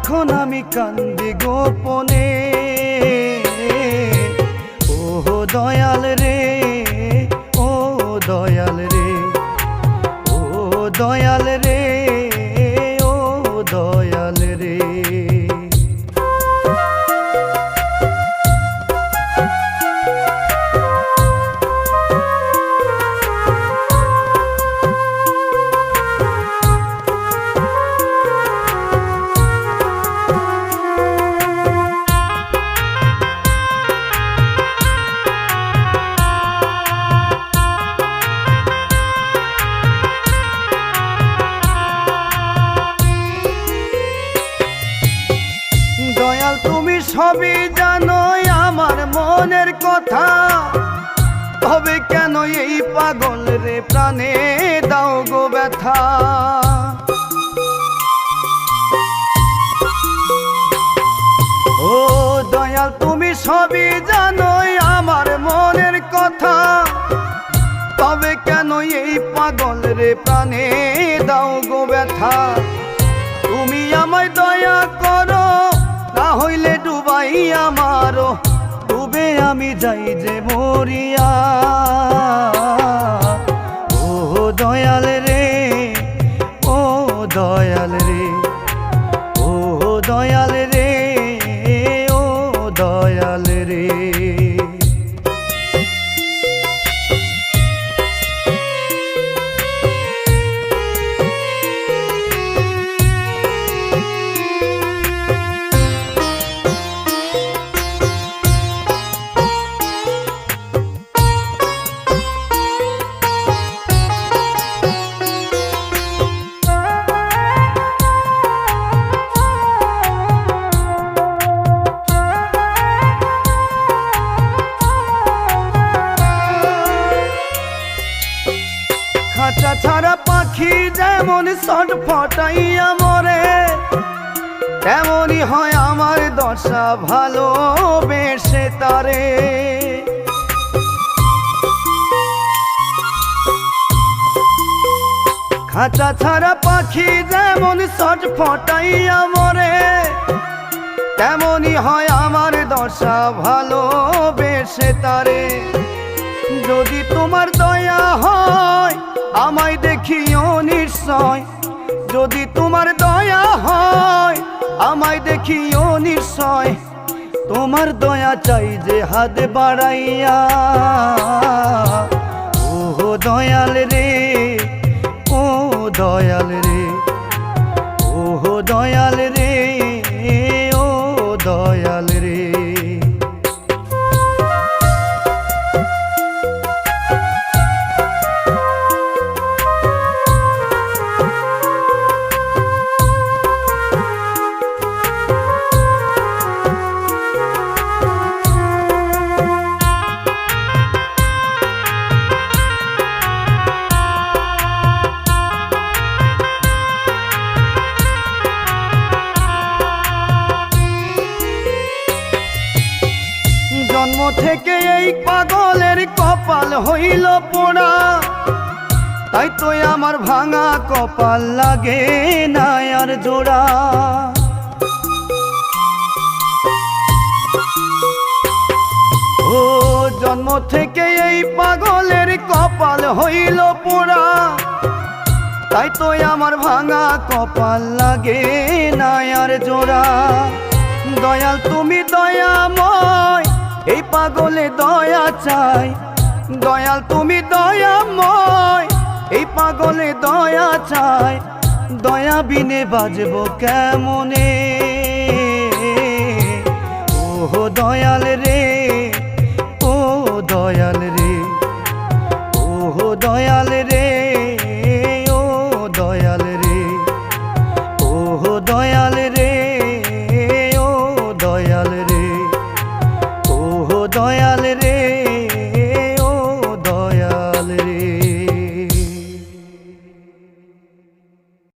এখন আমি কান্দি গোপনে। ও দয়াল রে দয়াল, তুমি সবই জানো আমার মনের কথা। তবে কেন এই পাগল রে প্রাণে দাও গো ব্যথা? ও দয়াল, তুমি সবই জানো আমার মনের কথা। তবে কেন এই পাগল রে প্রাণে দাও গো ব্যথা? আমি যাই যে মরিয়া। ও দয়াল রে ও দয়াল রে। ছাড়া পাখি যেমন সট ফটাইয়া মরে তেমনই হয় আমার দশা ভালো বেশে তারে। খাঁচা ছাড়া পাখি যেমন সট ফটাইয়া মরে তেমনই হয় আমার দশা ভালো বেশে তারে। যদি তোমার দয়া হয় আমায় দেখিও নিশ্চয়। যদি তোমার দয়া হয়, আমায় দেখিও নিশ্চয়। তোমার দয়া চাই যে হাত বাড়াইয়া। ও দয়াল রে, ও দয়াল রে ও দয়াল রে। জন্ম থেকে এই পাগলের কপাল হইল পোড়া। তাই তো আমার ভাঙা কপাল লাগে না আর জোড়া। ও জন্ম থেকে এই পাগলের কপাল হইল পোড়া। তাই তো আমার ভাঙা কপাল লাগে না আর জোড়া। দয়াল তুমি দয়াময় পাগলে দয়া চাই। দয়াল তুমি দয়াময়, এই পাগলে দয়া চাই। দয়া বিনে বাজবো কেমনে? ও দয়াল রে ও দয়াল রে ও দয়াল রে। দয়াল রে